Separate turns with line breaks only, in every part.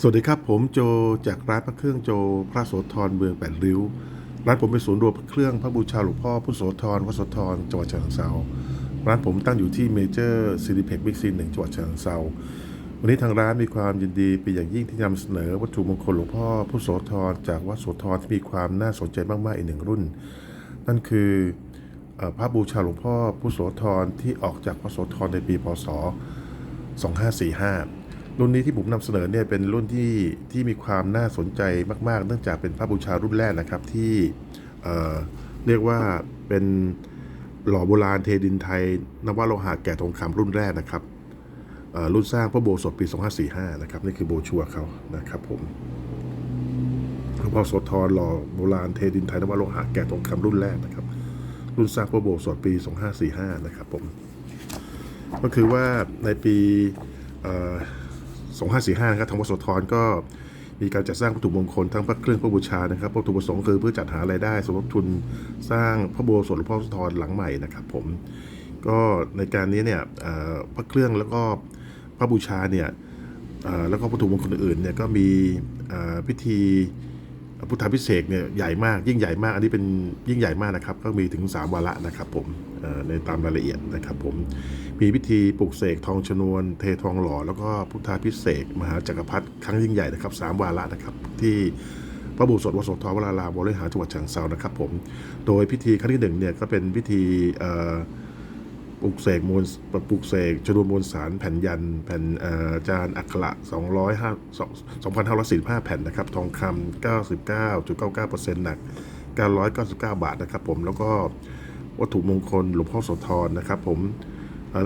สวัสดีครับ ผมโจจากร้านพระเครื่องโจพระโสธรเมืองแปดริ้ว ร้านผมเป็นศูนย์รวมพระเครื่องพระบูชาหลวงพ่อพุทธโสธรวัดโสธรจังหวัดฉะเชิงเทราร้านผมตั้งอยู่ที่เมเจอร์ซีดีเพ็กบิ๊กซีหนึ่งจังหวัดฉะเชิงเทราวันนี้ทางร้านมีความยินดีเป็นอย่างยิ่งที่นำเสนอวัตถุมงคลหลวงพ่อพุทธโสธรจากวัดโสธรที่มีความน่าสนใจมากๆอีกหนึ่งรุ่น นั่นคือเอ่อพระบูชาหลวงพ่อพุทธโสธรที่ออกจากวัดโสธรในปีพศ2545 รุ่นนี้ที่ผมนำเสนอเนี่ยเป็นรุ่นที่ที่มีความน่าสนใจมาก ๆ เนื่องจากเป็นพระบูชารุ่นแรกนะครับที่เอ่อเรียกว่าเป็นหล่อโบราณเทดินไทย นวโลหะแก่ทองคำรุ่นแรกนะครับเอ่อรุ่นสร้างพระโบสถปี 2545 นะครับนี่คือโบชัวเขานะครับผมหลวงพ่อโสธรหล่อโบราณเทดินไทยนวโลหะแก่ทองคำรุ่นแรกนะครับ รุ่นสร้างพระโบสถปี 2545 นะครับผมก็คือว่าในปีเอ่อ 2545นะครับทางวสธรก็มีการจัดสร้างวัตถุมงคลทั้งพระเครื่องพระบูชานะครับวัตถุประสงค์คือเพื่อจัดหารายได้สมทบทุนสร้างพระโบสถ์หลวงพ่อโสธรหลังใหม่นะครับผมก็ในการนี้เนี่ยพระเครื่องแล้วก็พระบูชาเนี่ยแล้วก็วัตถุมงคลอื่นเนี่ยก็มีพิธีพุทธาพิเศษเนี่ยใหญ่มากยิ่งใหญ่มากอันนี้เป็นยิ่งใหญ่มากนะครับ ก็มีถึง 3 วาระนะครับผม ในตามรายละเอียดนะครับผมมีพิธีปลุกเสกทองชนวน เททองหล่อแล้วก็พุทธาพิเศษมหาจักรพรรดิครั้งยิ่งใหญ่นะครับสามวาระนะครับที่พระบุสดวสดทวรารามวรวิหารจังหวัดฉะเชิงเซานะครับผมโดยพิธีครั้งที่หนึ่งเนี่ยก็เป็นพิธีปลูกเสกมวลปลูกเสกชนวนมวลสารแผ่นยัน แผ่นอ่อจานอักขระ205 2,545 แผ่นนะครับ ทองคำ99.99%หนัก 999 บาทนะครับผมแล้วก็ วัตถุมงคลหลวงพ่อโสธรนะครับ ผม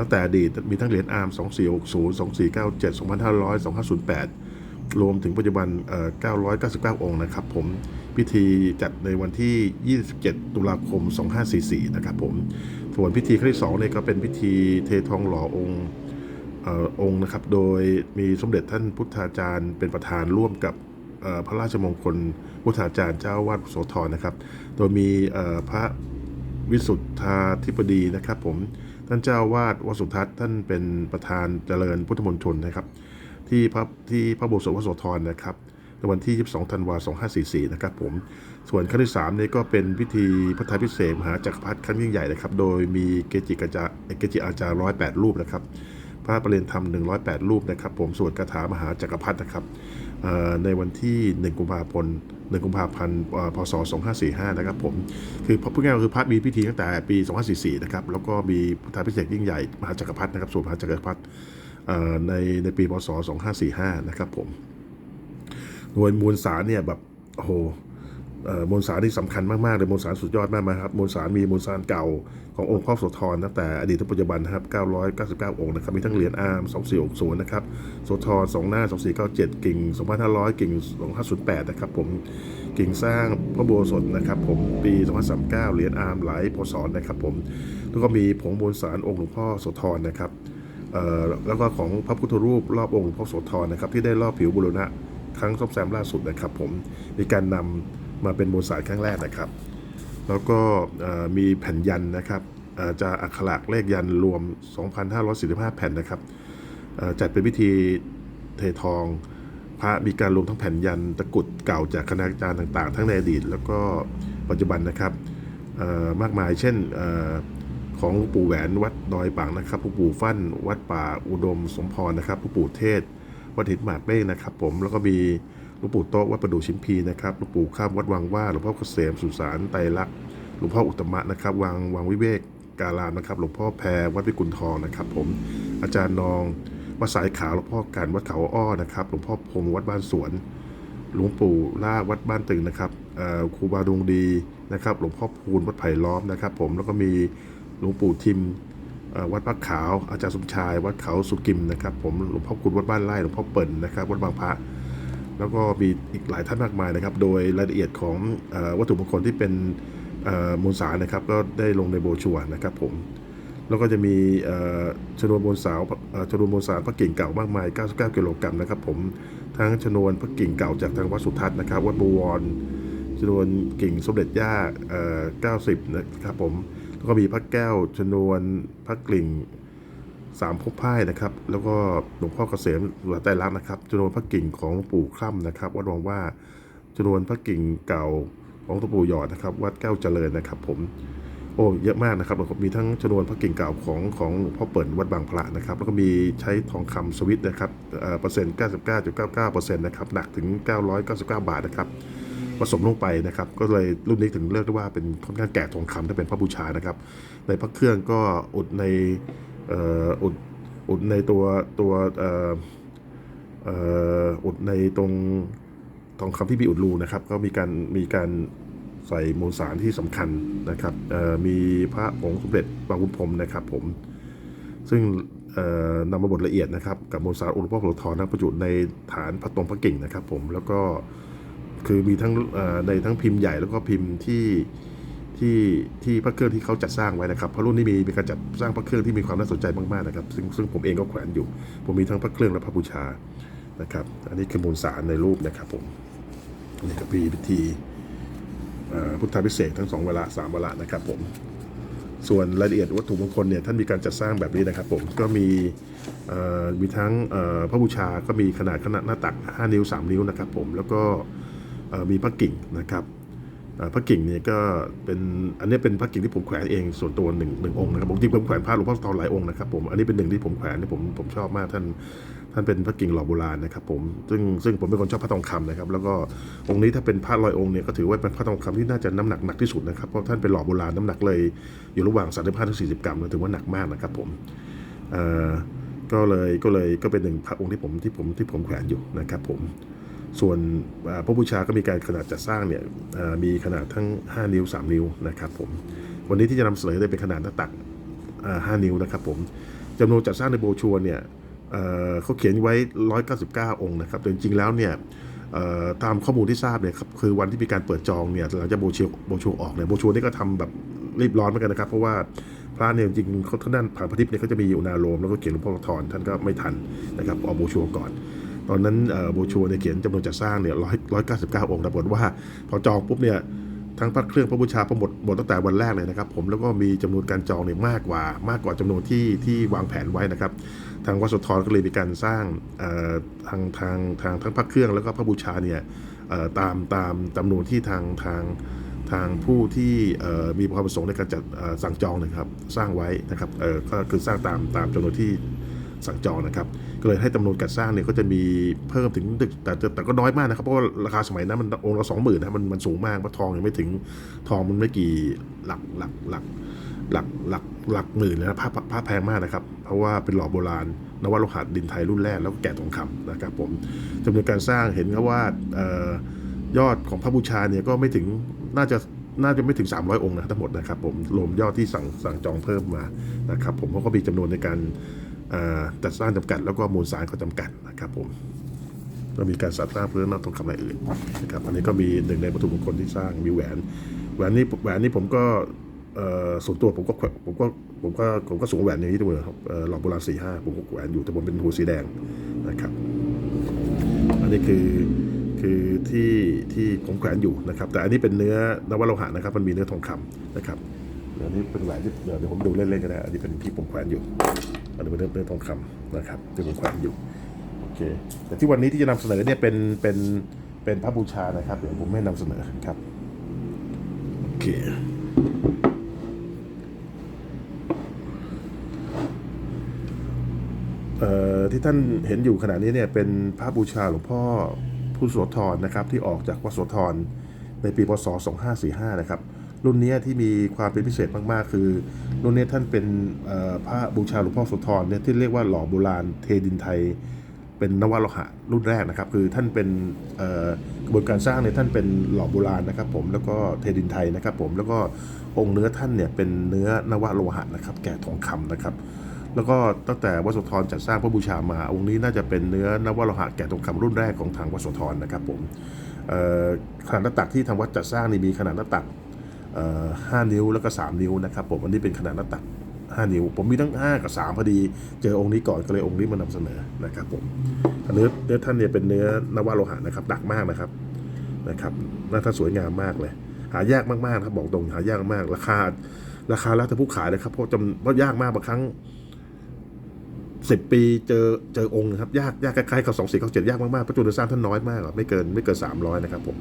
ตั้งแต่อดีตมีทั้งเหรียญอาร์ม2460 2497 2500 2508 รวมถึงปัจจุบันเอ่อ999 องค์นะครับผมพิธีจัดในวันที่ 27 ตุลาคม 2544 นะครับผมส่วนพิธีครั้งที่สองเนี่ยก็เป็นพิธีเททองหล่อองค์ออองค์นะครับ โดยมีสมเด็จท่านพุทธาจารย์เป็นประธานร่วมกับพระราชมงคลพุทธาจารย์เจ้าวาดโสธรนะครับ โดยมีพระ วิสุทธาธิปดีนะครับ ผมท่านเจ้าวาดวสุทัศน์ท่านเป็นประธานเจริญพุทธมณฑลนะครับ ที่พระที่พระโบสถวัดโสธรนะครับในวันที่ 22 ธันวาคม 2544 นะครับผม ส่วนขั้นที่3นี่ก็เป็นพิธีพระทายพิเศษมหาจักรพรรดิครั้งยิ่งใหญ่นะครับ โดยมีเกจิกาจาริเกจิอาจารย์ 108 รูปนะครับ พระประเรียนธรรม 108 รูปนะครับ ผม ส่วนคาถามหาจักรพรรดินะครับในวันที่ 1 กุมภาพันธ์ 1กุมภาพันธ์เอ่อพศ 2545 นะครับผม คือพูดง่ายๆคือพระมีพิธีตั้งแต่ปี 2544 นะครับ แล้วก็มีพุทธาพิเศษยิ่งใหญ่ มหาจักรพรรดินะครับส่วนมหาจักรพรรดิในในปีพศ 2545 นะครับผม โดยมวลสารเนี่ยแบบโอ้โห มวลสารที่สำคัญมาก ๆ เลยมวลสารสุดยอดมากนะครับมวลสารมีมวลสารเก่าขององค์พ่อโสธรตั้งแต่อดีตถึงปัจจุบันนะครับ 999 องค์นะครับ มีทั้งเหรียญอาร์ม 2460 นะครับ โสธร2หน้า 2497 กิ่ง 2500 กิ่ง 2508 นะครับผม กิ่งสร้างพระโบสถนะครับผม ปี 2539 เหรียญอาร์มไหลายพศนะครับผม แล้วก็มีผงมวลสารองค์หลวงพ่อโสธรนะครับแล้วก็ของพระพุทธรูปรอบองค์หลวงพ่อโสธรนะครับที่ได้รอบผิวบุรณะครั้งซ่อมแซมล่าสุดนะครับผม มีการนำ มาเป็นมวลสารครั้งแรกนะครับ แล้วก็มีแผ่นยันนะครับจะอักขระเลขยันรวม 2,545 แผ่นนะครับจัดเป็นพิธีเททอง พระมีการรวมทั้งแผ่นยันตะกุดเก่าจากคณาจารย์ต่างๆ ทั้งในอดีตแล้วก็ปัจจุบันนะครับมากมายเช่นอของปู่แหวนวัดดอยปังนะครับหลวงปู่ฟั่นวัดป่าอุดมสมพรนะครับหลวงปู่เทศวัดหินหมากเบ้งนะครับผมแล้วก็มี หลวงปู่โต๊ะวัดประดู่ชิมพีนะครับหลวงปู่ข้ามวัดวังว่าหลวงพ่อเกษมสุสานไตรลักษณ์หลวงพ่ออุตมะนะครับวังวังวิเวกการามนะครับหลวงพ่อแพรวัดพิกุลทองนะครับ ผมอาจารย์นองวัดสายขาวหลวงพ่อการวัดเขาอ้อนะครับหลวงพ่อพรหมวัดบ้านสวนหลวงปู่ล่าวัดบ้านตึงนะครับครูบาดวงดีนะครับ หลวงพ่อพูนวัดไผ่ล้อมนะครับ ผมแล้วก็มีหลวงปู่ทิมวัดพระขาว อาจารย์สมชาย วัดเขาสุกิมนะครับ ผมหลวงพ่อคุณวัดบ้านไร่หลวงพ่อเปิ่นนะครับ วัดบางพระ แล้วก็มีอีกหลายท่านมากมายนะครับ โดยรายละเอียดของอวัตถุมงคลที่เป็นมูลสารนะครับ ก็ได้ลงในโบชัวนะครับผม แล้วก็จะมีชนวนมวลสาวเอ่อชนวนมวลสารพระกิ่งเก่ามากมาย 99 กิโลกรัมนะครับผมทั้งชนวนพระกิ่งเก่าจากทางวัดสุทัศน์นะครับ วัดบวรชนวนกิ่งสมเด็จย่าเอ่อ90 นะครับผม แล้วก็มีพระแก้วชนวนพระกลิ่ง สามภพพ่ายนะครับ แล้วก็หลวงพ่อเกษมหลวงไตรลักษณ์นะครับจำนวนพระกิ่งของหลวงปู่คล่ำนะครับวัดวังว่าจำนวนพระกิ่งเก่าของหลวงปู่หยอดนะครับ วัดแก้วเจริญนะครับ ผมโอ้เยอะมากนะครับมีทั้งจำนวนพระกิ่งเก่าของของหลวงพ่อเปิ่นวัดบางพระนะครับ แล้วก็มีใช้ทองคำสวิตนะครับเอ่อเปอร์เซ็นต์นะครับหนักถึง999บเก้าบาทนะครับผสมลงไปนะครับ ก็เลยรุ่นนี้ถึงเรียกได้ว่าเป็นค่อนข้างแก่ทองคำถ้าเป็นพระบูชานะครับ ในพระเครื่องก็อุดใน อุดอุดในตัวตัวอุดในตรงทองคำที่มีอุดรูนะครับ ก็มีการมีการใส่มวลสารที่สำคัญนะครับมีพระผงสมเด็จบางบุญพรมนะครับผมซึ่งนำมาบดละเอียดนะครับ กับมวลสารอุลพ่อโลทอนะประจุในฐานพระตรงพระกิ่งนะครับผมแล้วก็คือมีทั้งในทั้งพิมพ์ใหญ่แล้วก็พิมพ์ที่ ที่ที่พระเครื่องที่เขาจัดสร้างไว้นะครับ เพราะรุ่นนี้มีมีการจัดสร้างพระเครื่องที่มีความน่าสนใจมากๆนะครับ ซึ่งซึ่งผมเองก็แขวนอยู่ ผมมีทั้งพระเครื่องและพระบูชานะครับ อันนี้คือมูลสารในรูปนะครับผมนี่ก็มีพิธีพุทธาพิเศษทั้งสองเวลาสามเวลานะครับผมส่วนรายละเอียดวัตถุมงคลเนี่ยท่านมีการจัดสร้างแบบนี้นะครับผมก็มีมีทั้งพระบูชาก็มีขนาดขนาดหน้าตัก 5 นิ้ว 3 นิ้วนะครับผมแล้วก็มีพระกิ่งนะครับ พระกิ่งเนี่ยก็เป็นอันนี้เป็นพระกิ่งที่ผมแขวนเองส่วนตัวหนึ่งหนึ่งองค์นะครับผมจริงผมแขวนพระหลวงพ่อทองหลายองค์นะครับผมอันนี้เป็นหนึ่งที่ผมแขวนที่ผมผมชอบมากท่านท่านเป็นพระกิ่งหล่อโบราณนะครับผมซึ่งซึ่งผมเป็นคนชอบพระทองคำนะครับแล้วก็องค์นี้ถ้าเป็นพระลอยองค์เนี่ยก็ถือว่าเป็นพระทองคำที่น่าจะน้ำหนักหนักที่สุดนะครับเพราะท่านเป็นหล่อโบราณน้ำหนักเลยอยู่ระหว่าง35ถึง40กรัมถือว่าหนักมากนะครับผมเออก็เลยก็เลยก็เป็นหนึ่งพระองค์ที่ผมที่ผมที่ผมแขวนอยู่นะครับผม ส่วนพระบูชาก็มีการขนาดจัดสร้างเนี่ยมีขนาดทั้ง 5 นิ้ว 3 นิ้วนะครับผมวันนี้ที่จะนำเสนอได้เป็นขนาดหน้าตักอ่า5นิ้วนะครับผมจำนวนจัดสร้างในโบชัวเนี่ยเเขาเขียนไว้ 199 องค์นะครับแต่จริงๆแล้วเนี่ยตามข้อมูลที่ทราบเนี่ยครับคือวันที่มีการเปิดจองเนี่ยหลังจากโบชัวโบชัวออกเนี่ยโบชัวนี่ก็ทำแบบรีบร้อนเหมือนกันนะครับ เพราะว่าพระเนี่ยจริงๆเขาท่านด้านผ่านพระทิพย์เนี่ยเขาจะมีอยู่นาโรมแล้วก็เขียนหลวงพ่อทอนท่านก็ไม่ทันนะครับออกโบชัวก่อน ตอนนั้นโบชัวเนี่ยเขียนจำนวนจัดสร้างเนี่ยร้อยร้อยเก้าสิบเก้าองค์แต่ปรากฏว่า พอจองปุ๊บเนี่ยทั้งพระเครื่องพระบูชาพอหมดหมดตั้งแต่วันแรกเลยนะครับ ผมแล้วก็มีจำนวนการจองเนี่ยมากกว่ามากกว่าจำนวนที่ที่วางแผนไว้นะครับ ทางวัดสุทรก็เลยมีการสร้างทางทางทางทั้งพระเครื่องแล้วก็พระบูชาเนี่ยตามตามจำนวนที่ทางทางทางผู้ที่มีความประสงค์ในการจัดสั่งจองนะครับ สร้างไว้นะครับก็คือสร้างตามตามจำนวนที่ สั่งจองนะครับ ก็เลยให้จำนวนการสร้างเนี่ยก็จะมีเพิ่มถึงแต่แต่แต่แต่ก็น้อยมากนะครับ เพราะว่าราคาสมัยนั้นมันองค์ละสองหมื่นนะมันมันสูงมากเพราะทองยังไม่ถึงทองมันไม่กี่หลักหลักหลักหลักหลักหลักหมื่นเลยนะผ้าผ้าแพงมากนะครับ เพราะว่าเป็นหล่อโบราณนวัตโลหะดินไทยรุ่นแรกแล้วก็แกะทองคำนะครับผมจำนวนการสร้างเห็นครับว่ายอดของพระบูชาเนี่ยก็ไม่ถึงน่าจะน่าจะไม่ถึง 300 องค์นะทั้งหมดนะครับผมรวมยอดที่สั่งสั่งจองเพิ่มมานะครับผมเพราก็มีจำนวนในการ จัดสร้างจำกัด แล้วก็มูลสารก็จำกัดนะครับผมก็มีการสร้างเพื่อนอกทองคำรายอื่นนะครับอันนี้ก็มีหนึ่งในวัตถุมงคลที่สร้างมีแหวน แหวนนี้แหวนนี้ผมก็ส่วนตัวผมก็ผมก็ผมก็ผมก็สวมแหวนอย่างนี้ด้วยครับเอ่อหลอกโบราณสี่ห้าผมก็แหวนอยู่แต่ผมเป็นหูสีแดงนะครับ อันนี้คือคือที่ที่ผมแขวนอยู่นะครับ แต่อันนี้เป็นเนื้อนวโลหะนะครับ มันมีเนื้อทองคำนะครับเดี๋ยวนี้เป็นแหวนที่เดี๋ยวเดี๋ยวผมดูเล่นๆก็ได้อันนี้เป็นที่ผมแขวนอยู่ อันนี้เป็นเนื้อเนื้อทองคำนะครับที่ผมแขวนอยู่โอเคแต่ที่วันนี้ที่จะนำเสนอเนี่ยเป็นเป็นเป็นพระบูชานะครับเดี๋ยวผมไม่นำเสนอครับโอเคเอ่อที่ท่านเห็นอยู่ขณะนี้เนี่ยเป็นพระบูชาหลวงพ่อพุทธโสธรนะครับที่ออกจากวัดโสธรในปีพศ 2545 นะครับ รุ่นนี้ที่มีความเป็นพิเศษมากๆ คือ รุ่นนี้ท่านเป็นพระบูชาหลวงพ่อโสธรเนี่ยที่เรียกว่าหล่อโบราณเทดินไทย เป็นนวโลหะรุ่นแรกนะครับ คือท่านเป็นกระบวนการสร้างเนี่ยท่านเป็นหล่อโบราณนะครับ ผมแล้วก็เทดินไทยนะครับ ผมแล้วก็องค์เนื้อท่านเนี่ยเป็นเนื้อนวโลหะนะครับ แก่ทองคำนะครับ แล้วก็ตั้งแต่วัดโสธรจัดสร้างพระบูชามา องค์นี้น่าจะเป็นเนื้อนวโลหะแก่ทองคำรุ่นแรกของทางวัดโสธรนะครับ ผมขนาดหน้าตักที่ทางวัดจัดสร้างนี่มีขนาดหน้าตัก ห้านิ้วแล้วก็ 3 นิ้วนะครับผมอันนี้เป็นขนาดหน้าตัก 5 นิ้ว ผมมีทั้ง 5 กับ 3 พอดี เจอองค์นี้ก่อนก็เลยองค์นี้มานำเสนอนะครับผมเนื้อเนื้อท่านเนี่ยเป็นเนื้อนวโลหะนะครับหนักมากนะครับนะครับหน้าท่านสวยงามมากเลย หายากมากๆนะครับบอกตรงหายากมาก ราคา ราคาแล้วแต่ผู้ขายนะครับเพราะจำเพราะยากมากบางครั้งสิบปีเจอเจอองค์นะครับยากยากคล้ายๆกับสองสี่เก้าเจ็ดยากมากๆพระจุลสร้างท่านน้อยมากอะไม่เกินไม่เกินสามร้อยนะครับผม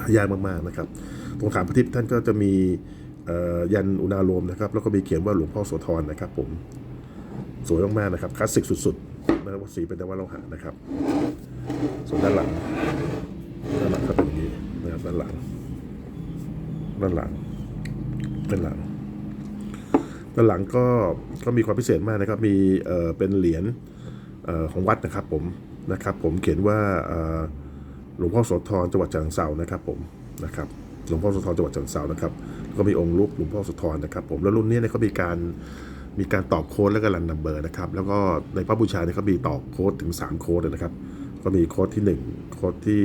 หายากมากๆนะครับ ตรงฐานพระทิพย์ท่านก็จะมียันอุณาโลมนะครับ แล้วก็มีเขียนว่าหลวงพ่อโสธรนะครับ ผมสวยมากๆนะครับคลาสสิกสุดๆนะครับสีเป็นนวโลหะนะครับส่วนด้านหลังด้านหลังก็เป็นอย่างนี้นะครับด้านหลัง ด้านหลังด้านหลังด้านหลังก็ก็มีความพิเศษมากนะครับ มีเอ่อเป็นเหรียญเอ่อของวัดนะครับ ผมนะครับ ผมเขียนว่าเอ่อหลวงพ่อโสธรจังหวัดฉะเชิงเซานะครับ ผมนะครับ หลวงพ่อโสธรจังหวัดฉะเชิงเซานะครับแล้วก็มีองค์รูปหลวงพ่อโสธรนะครับผมแล้วรุ่นนี้เนี่ยเขามีการมีการตอกโค้ดแล้วก็รันนัมเบอร์นะครับแล้วก็ในพระบูชาเนี่ยเขามีตอกโค้ดถึง 3 โค้ดเลยนะครับ ก็มีโค้ดที่ 1 โค้ดที่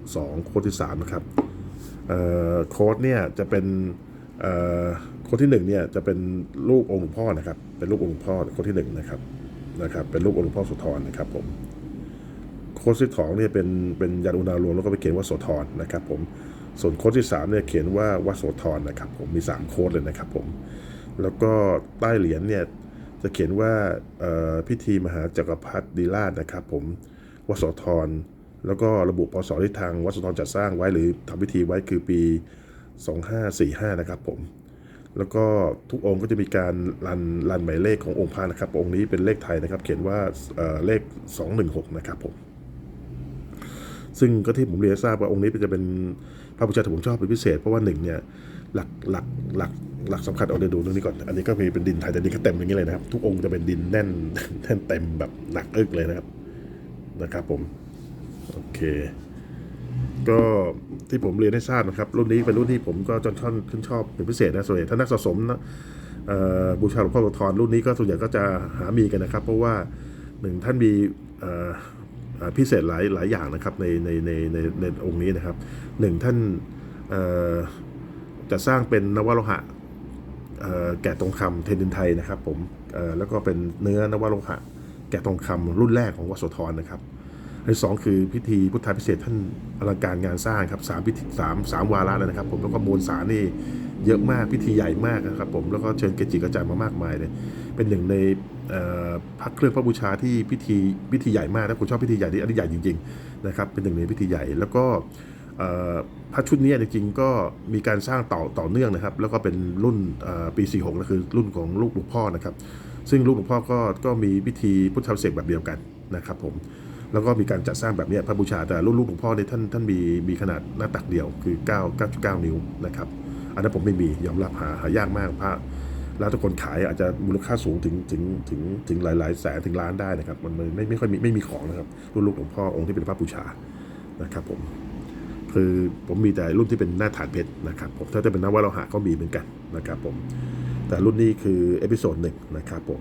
2 โค้ดที่3นะครับเอ่อโค้ดเนี่ยจะเป็นเอ่อโค้ดที่หนึ่งเนี่ยจะเป็นรูปองค์หลวงพ่อนะครับ เป็นรูปองค์หลวงพ่อโค้ดที่หนึ่งนะครับนะครับ เป็นรูปองค์หลวงพ่อโสธรนะครับผมโค้ดที่สองเนี่ยเป็นเป็นยันอุณาโลมแล้วก็ไปเขียนว่าโสธรนะครับผม ส่วนโค้ดที่สามเนี่ยเขียนว่าวัดโสธรนะครับผมมีสามโค้ดเลยนะครับผม แล้วก็ใต้เหรียญเนี่ยจะเขียนว่าพิธีมหาจักรพรรดิราชนะครับผมวัดโสธรแล้วก็ระบุพศที่ทางวัดสุนทรจัดสร้างไว้หรือทำพิธีไว้คือปี 2545 นะครับผม แล้วก็ทุกองค์ก็จะมีการรันรันหมายเลขขององค์พระนะครับ องค์นี้เป็นเลขไทยนะครับ เขียนว่าเอ่อเลข 216 นะครับผม ซึ่งก็ที่ผมเรียนทราบว่าองค์นี้จะเป็น พระบูชาที่ผมชอบเป็นพิเศษ เพราะว่าหนึ่งเนี่ยหลักหลักหลักหลักสำคัญเอาเดี๋ยวดูตรงนี้ก่อน อันนี้ก็มีเป็นดินไทยแต่ดินก็เต็มอย่างนี้เลยนะครับ ทุกองค์จะเป็นดินแน่นแน่นเต็มแบบหนักอึกเลยนะครับนะครับผมโอเค ก็ที่ผมเรียนให้ทราบนะครับ รุ่นนี้เป็นรุ่นที่ผมก็จนท่อนขึ้นชอบเป็นพิเศษนะส่วนใหญ่ถ้านักสะสมนะบูชาหลวงพ่อโสธรรุ่นนี้ก็ส่วนใหญ่ก็จะหามีกันนะครับ เพราะว่าหนึ่งท่านมีอ พิเศษหลายหลายอย่างนะครับในในในในในองค์นี้นะครับหนึ่งท่านจะสร้างเป็นนวโลหะแกะทองคำเทนดินไทยนะครับผมแล้วก็เป็นเนื้อนวโลหะแกะทองคำรุ่นแรกของวัดโสธรนะครับอันสองคือพิธีพุทธาพิเศษท่านอลังการงานสร้างครับสามพิธีสามสามวาระเลยนะครับ ผมแล้วก็มวลสารนี่เยอะมากพิธีใหญ่มากนะครับ ผมแล้วก็เชิญเกจิกอาจายมามากมายเลยเป็นหนึ่งใน พระเครื่องพระบูชาที่พิธีพิธีใหญ่มากนะผมชอบพิธีใหญ่ที่อันนี้ใหญ่จริงๆนะครับเป็นหนึ่งในพิธีใหญ่แล้วก็พระชุดนี้จริงๆก็มีการสร้างต่อต่อเนื่องนะครับ แล้วก็เป็นรุ่นปี46นะคือรุ่นของลูกหลวงพ่อนะครับ ซึ่งลูกหลวงพ่อก็ก็มีพิธีพุทธาพิเศษกแบบเดียวกันนะครับผมแล้วก็มีการจัดสร้างแบบนี้พระบูชาแต่รุ่นลูกหลวงพ่อเนี่ยท่านท่านมีมีขนาดหน้าตักเดียวคือ 9 9.9 นิ้วนะครับอันนั้นผมไม่มียอมรับหาหายากมากพระ แล้วทุกคนขายอาจจะมูลค่าสูงถึงถึงถึงถึงหลายหลายแสนถึงล้านได้นะครับมันมันไม่ไม่ค่อยมีไม่มีของนะครับ รุ่นลูกหลวงพ่อองค์ที่เป็นพระบูชานะครับผมคือผมมีแต่รุ่นที่เป็นหน้าฐานเพชรนะครับผมถ้าจะเป็นนวโลหะก็มีเหมือนกันนะครับผมแต่รุ่นนี้คือเอพิโซดหนึ่งนะครับผม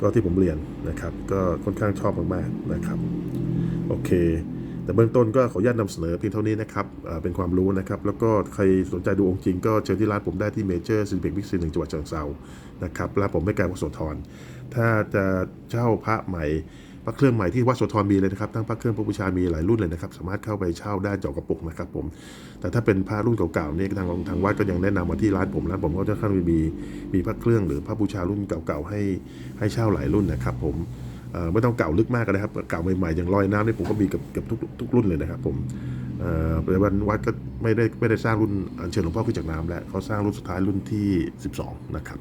ก็ที่ผมเรียนนะครับ ก็ค่อนข้างชอบมากๆนะครับ โอเค แต่เบื้องต้นก็ขออนุญาตนำเสนอเพียงเท่านี้นะครับเป็นความรู้นะครับ แล้วก็ใครสนใจดูองค์จริงก็เชิญที่ร้านผมได้ที่เมเจอร์ซินเบกบิ๊กซีหนึ่งจังหวัดเชียงเซานะครับร้านผมไม่ไกลวัดโสธรถ้าจะเช่าพระใหม่พระเครื่องใหม่ที่วัดโสธรมีเลยนะครับทั้งพระเครื่องพระบูชามีหลายรุ่นเลยนะครับ สามารถเข้าไปเช่าได้เจาะกระปุกนะครับผมแต่ถ้าเป็นพระรุ่นเก่าๆเนี่ยทางทางวัดก็ยังแนะนำมาที่ร้านผมร้านผมก็จะค่อนข้างมีมีพระเครื่องหรือพระบูชารุ่นเก่าๆให้ให้เช่าหลายรุ่นนะครับผม ไม่ต้องเก่าลึกมากก็ได้ครับ เก่าใหม่ๆอย่างลอยน้ำนี่ผมก็มีกับกับทุกทุกรุ่นเลยนะครับผมปัจจุบันวัดก็ไม่ได้ไม่ได้สร้างรุ่นอัญเชิญหลวงพ่อขึ้นจากน้ำแล้วเขาสร้างรุ่นสุดท้ายรุ่นที่ 12 นะครับ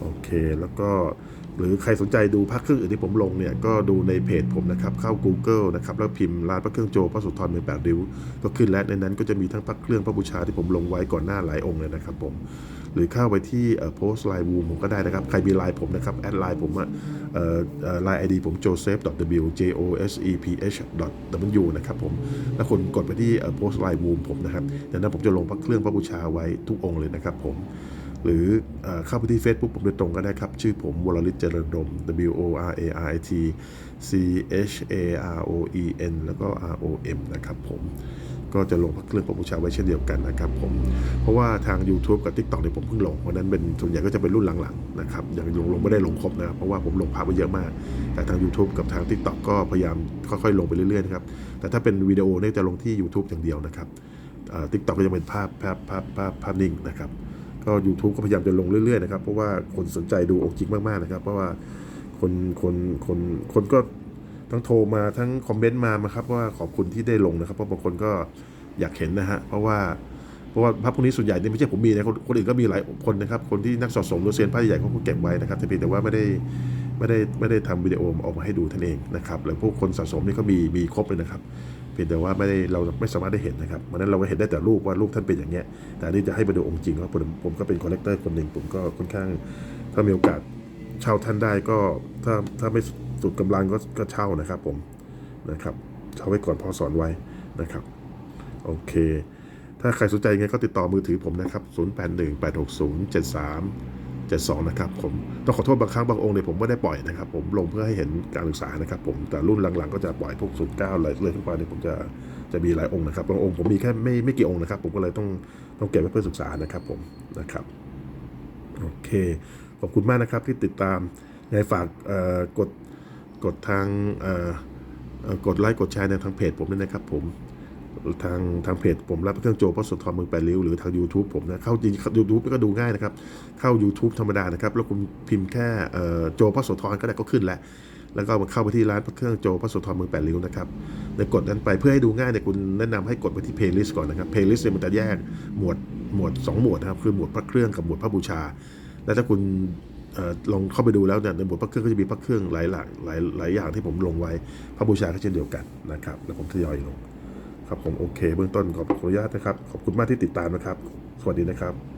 โอเคแล้วก็ หรือใครสนใจดูพระเครื่องอื่นที่ผมลงเนี่ยก็ดูในเพจผมนะครับ เข้า Google นะครับแล้วพิมพ์ร้านพระเครื่องโจพระสุธรเมืองแปดริ้ว ก็ขึ้นแล้วในนั้นก็จะมีทั้งพระเครื่องพระบูชาที่ผมลงไว้ก่อนหน้าหลายองค์เลยนะครับผมหรือเข้าไปที่โพสต์ไลน์วูมผมก็ได้นะครับ ใครมีไลน์ผมนะครับ แอดไลน์ผมอะไลน์ไอดีผม joseph w j o s e p h w นะครับผมแล้วคนกดไปที่โพสต์ไลน์วูมผมนะครับดังนั้นผมจะลงพระเครื่องพระบูชาไว้ทุกองค์เลยนะครับผม หรือเข้าไปที่ Facebook ผมโดยตรงก็ได้ครับ ชื่อผมวรลิตเจริญรม W O R A R I T C H A R O E N แล้วก็ R O M นะครับผมก็จะลงพระเครื่องพระบูชาไว้เช่นเดียวกันนะครับผม เพราะว่าทาง YouTube กับ TikTok เนี่ยผมเพิ่งลง เพราะนั้นเป็นส่วนใหญ่ก็จะเป็นรุ่นหลังๆนะครับย่างลงลงไม่ได้ลงครบนะครับเพราะว่าผมลงภาพไว้เยอะมาก แต่ทาง YouTube กับทาง TikTok ก็พยายามค่อยๆ ลงไปเรื่อยๆนะครับ แต่ถ้าเป็นวิดีโอเนี่ยจะลงที่ YouTube อย่างเดียวนะครับทิกตอกก็จะเป็นภาพภาพภาพภาพภาพนิ่งนะครับ ก็ YouTube ก็พยายามจะลงเรื่อยๆนะครับ เพราะว่าคนสนใจดูองค์จริงมากๆนะครับ เพราะว่าคนคนคนคนก็ทั้งโทรมาทั้งคอมเมนต์มามาครับว่าขอบคุณที่ได้ลงนะครับ เพราะบางคนก็อยากเห็นนะฮะเพราะว่าเพราะว่าพระพวกนี้ส่วนใหญ่เนี่ยไม่ใช่ผมมีนะคนคนอื่นก็มีหลายคนนะครับ คนที่นักสะสมหรือเซียนพระใหญ่เขาก็เก็บไว้นะครับแต่เพียงแต่ว่าไม่ได้ไม่ได้ไม่ได้ทำวิดีโอออกมาให้ดูท่านเองนะครับแล้วพวกคนสะสมนี่ก็มีมีครบเลยนะครับ เพียงแต่ว่าไม่ได้เราไม่สามารถได้เห็นนะครับวันนั้นเราก็เห็นได้แต่รูปว่ารูปท่านเป็นอย่างเงี้ย แต่นนี้จะให้มาดูองค์จริงเพราะผมผมก็เป็นคอลเลกเตอร์คนหนึ่งผมก็ค่อนข้าง ถ้ามีโอกาสเช่าท่านได้ก็ถ้าถ้าไม่สุดกำลังก็ก็เช่านะครับผมนะครับเช่าไว้ก่อนพอสอนไว้นะครับโอเค ถ้าใครสนใจยังไงก็ติดต่อมือถือผมนะครับ 08186073 0818607372นะครับผมต้องขอโทษบางครั้งบางองค์เนี่ยผมไม่ได้ปล่อยนะครับ ผมลงเพื่อให้เห็นการศึกษานะครับ ผมแต่รุ่นหลังๆก็จะปล่อยพวกศูนย์เก้าเลยเลยขึ้นไปเนี่ยผมจะจะมีหลายองค์นะครับบางองค์ผมมีแค่ไม่ไม่กี่องค์นะครับ ผมก็เลยต้องต้องเก็บไว้เพื่อศึกษานะครับผมนะครับโอเคขอบคุณมากนะครับที่ติดตามยังไงฝากกดกดทางกดไลค์กดแชร์ในทางเพจผมด้วยนะครับผม ทางทางเพจผมรับเครื่องโจพระสุนทรเมืองแปดริ้วหรือทาง YouTube ผมนะเข้าจริงยูทูบก็ดูง่ายนะครับ เข้า YouTube ธรรมดานะครับ แล้วคุณพิมพ์แค่เอ่อโจพระสุนทรก็ได้ก็ขึ้นแล้ว แล้วก็มาเข้าไปที่ร้านเครื่องโจพระสุนทรเมืองแปดริ้วนะครับในกดนั้นไปเพื่อให้ดูง่ายเนี่ยคุณแนะนำให้กดไปที่ playlist ก่อนนะครับ playlist เนี่ยมันจะแยกหมวดหมวดสองหมวดนะครับคือหมวดพระเครื่องกับหมวดพระบูชา แล้วถ้าคุณเอ่อลองเข้าไปดูแล้วเนี่ยในหมวดพระเครื่องก็จะมีพระเครื่องหลายหลากหลายหลายอย่างที่ผมลงไว้พระบูชาก็เช่นเดียวกันนะครับแล้วผมทยอยลง ครับผมโอเค เบื้องต้นขอขออนุญาตนะครับ ขอบคุณมากที่ติดตามนะครับ สวัสดีนะครับ